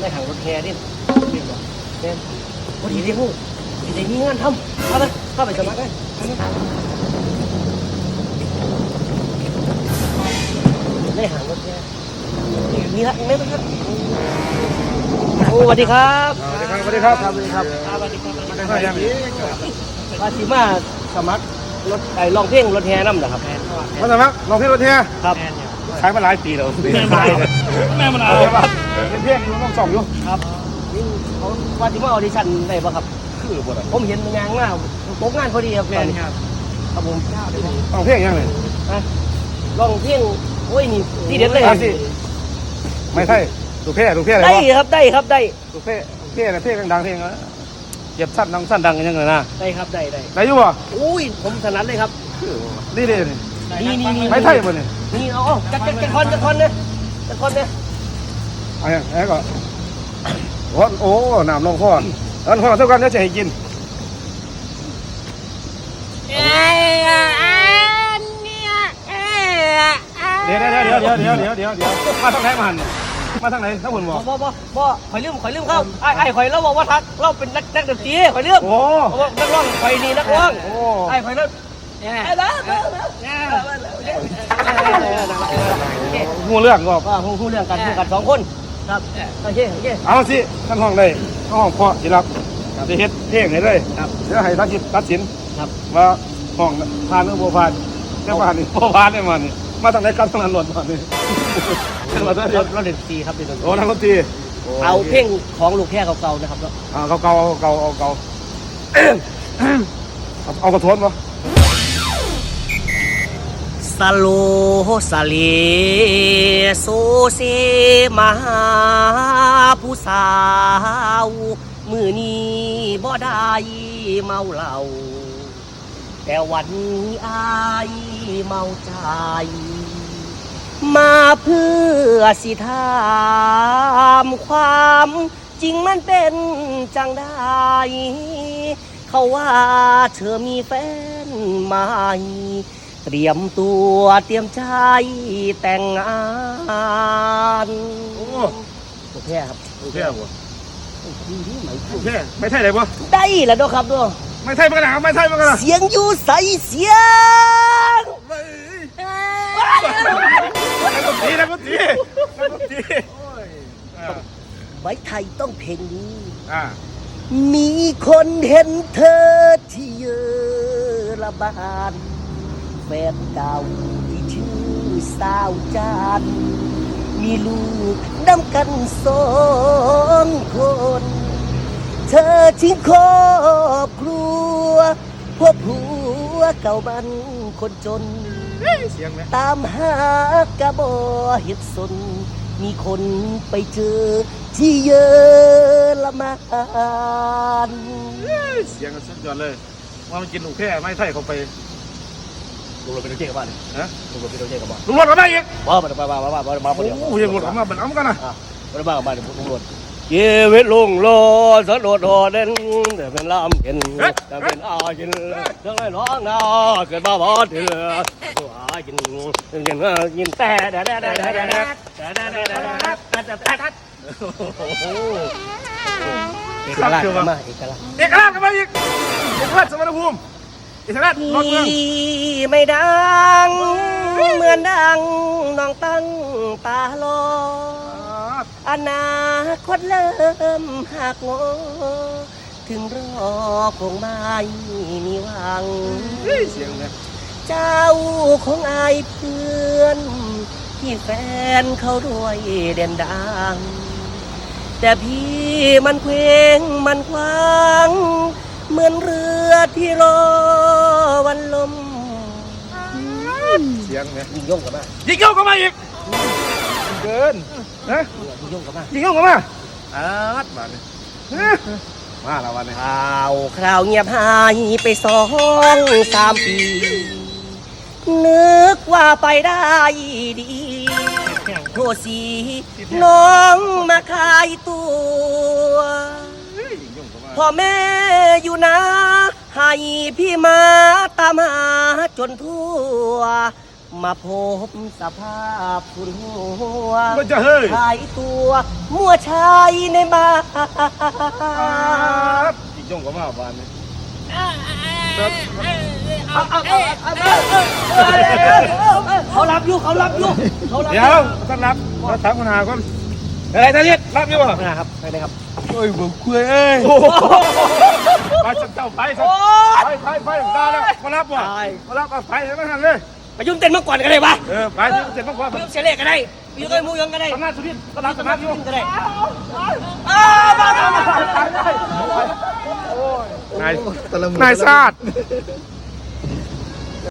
ในทางรถแห่นี่เรียกว่าแม่นพอดีที่พูดดีได้มีงานทำเข้าไปเข้าไปสมัครได้ในหางรถแห่นี่มีละไม่ไหมครับโอ้สวัสดีครับสวัสดีครับสวัสดีครับสวัสดีครับสวัสดีครับมาได้ไหมยังวาสิมาสมัครรถไอ้ลองเพลงรถแห่น้ำนะครับมาสมัครลองเพลงรถเทียครับขายมาหลายปีแล้วแม่มาแม่มา เอาเป็นเพลงอยู่ต้องสองอยู่ครับนี่เขาว่าที่มาออดิชั่นได้ป่ะครับ คือบ่ได้ผมเห็นงานมากตกงานพอดีครับแฟนครับครับผมต้องเพลงยังไงอะลองเพลงโอ้ยนี่ที่เด็ดเลยไม่ใช่ตัวเพลงตัวเพลงอะไรได้ครับได้ครับได้ตัวเพลงเพลงอะไรเพลงดังๆเพลงอะไรเก็บสั้นดังสั้นดังยังไงนะได้ครับได้ได้ได้อยู่บ่อุ้ยผมถนัดเลยครับนี่ดินี่นี่นี่ไม่ใช่บ่เนี่ยนี่เอาเอจัดจัดจัดคอนจัดคอนเนี่ยจัดคอนเนี่ย อาอย่างนี้ก็โอ้โอ้น้ำลงคออันคอเท่ากันเดี๋ยวจะให้กินเดี๋ยวเดี๋ยวเดี๋ยวเดี๋ยวเดี๋ยวเดี๋ยวเดี๋ยวมาทางไหนมาหันมาทางไหนทั้งหมดบ่บ่บ่บ่ข่อยลืมข่อยลืมเข้าไอ้ไอ้ข่อยเราบอกว่าทักเราเป็นนักนักดนตรีข่อยลืมโอ้นักร้องข่อยนี่นักร้องโอ้ไอ้ข่อยนั่นไอ้ละงูเรื่องก็ว่าฮู้เรื่องกันฮู้กันสองคน ครับโอเคโอเคเอาสิท่านห้องได้ท่านห้องเพาะสิรับจะเฮ็ดเพลงให้เลยเดี๋ยวให้ทักษิณตัดสินครับว่าห้องผ่านหรือบ่ผ่านแต่ผ่านนี่บ่ผ่านได้มานี่มาทางไหนกันทางนั้นหล่นมานี่ขึ้นมาเถอะเราเราเล่นตีครับเล่นดนตโอ้รีนักดนตรีเอาเพลงของลูกแค่เก่าๆนะครับอ่าเก่าๆเอาเก่าเอาเก่าเอาเอากระโทนบ่ สโลสเลโซเซมาหาผู้สาว มือนี้บ่ได้เมาเหล้าแต่วันนี้อายเมาใจ มาเพื่อสิถามความจริงมันเป็นจังได้ เขาว่าเธอมีแฟนใหม่ เตรียมตัวเตรียมใจแต่งงานโอ้โอเคครับโอเคบ่โอเคไม่ใช่ได้บ่ได้แล้วเด้วยครับเด้วยไม่ใช่มันกันนะไม่ใช่มันกันนะเสียงอยู่ใสเสียงนักดนตรีนักดนตรีนักดนตรีอ่าไว้ไทยต้องเพลงนี้อ่ามีคนเห็นเธอที่เยอรมัน แฟนเก่าที่ชื่อสาวจานมีลูกน้ำกันสองคน เธอทิ้งครอบครัวพวกผัวเก่ามันคนจน เสียงไหมตามหากระบอเห็ดสน มีคนไปเจอที่เยอรมันเสียงสุดยอดเลยว่ามันกินลูกแค่ไม่ใช่เขาไป ลุงรถเป็นโรเจกับบ้านฮะลุงรถเป็นโรเจกับบ้านลุงรถมาได้อีกบ้าบ้าบ้าบ้าบ้าบ้าบ้าโอ้ยยังรถออกมาเป็นอ้ำกันนะบ้าบ้าบ้าลุงรถเยวิตลุงรถสะดดโดดเด่นแต่เป็นลำเห็นแต่เป็นอากินจังไรร้องนาเกิดบ้าบอเถื่อตัวอากินกินกินแต่แต่แต่แต่แต่แต่แต่แต่แต่แต่แต่เอกลักษณ์มาเอกลักษณ์เอกราชกันมาอีกเอกราชสมรภูมิเอกราชรถเมืองไม่ดัง เหมือนดังน้องตั้งตารออนาคตเริ่มหักงอถึงรอคงไม่มีหวัง เสียงเนี่ยเจ้าของอายเพื่อนที่แฟนเขาด้วยเด่นดัง แต่พี่มันเคว้งมันคว้าง เหมือนเรือที่รอวันลมเสียงเนี่ยยิงย่งกับมายิงโยกกันมาอีกเกินนะยิงย่งกับมายิงโยกกันมาอาดมาเนี่ยมาแล้ววันนี้ข่าวคราวเงียบหายไปสองสามปี นึกว่าไปได้ดีโทษสีน้องมาขายตัว พ่อแม่อยู่นะ ให้พี่มาตามหาจนทั่ว มาพบสภาพคุณหัวมันจะเฮ้ยหายตัวมั่วชายในบ้าน อีจงก็มาบ้านนี่เขารับอยู่เขารับอยู่เขารับเดี๋ยวท่านรับมาถามปัญหาก่อนอะไรท่านยิด รับอยู่ป่ะนะครับไปเลยครับโอ้ยผมคุยเอ้ยไปสักเจ้าไปสักไปไปไปได้แล้วมารับว่ะมารับเอาไปไม่ทันเลยไปยุ่งเต้นมาก่อนก็ได้ปะเออไปที่เจ็ดมากกว่าไปยุ่งเสียเล็กก็ได้ไปยุ่งกับมูยังก็ได้ตำนานสุรินทร์ตำนานตำนานอยู่ก็ได้อ้าวมามามานายนายชาติ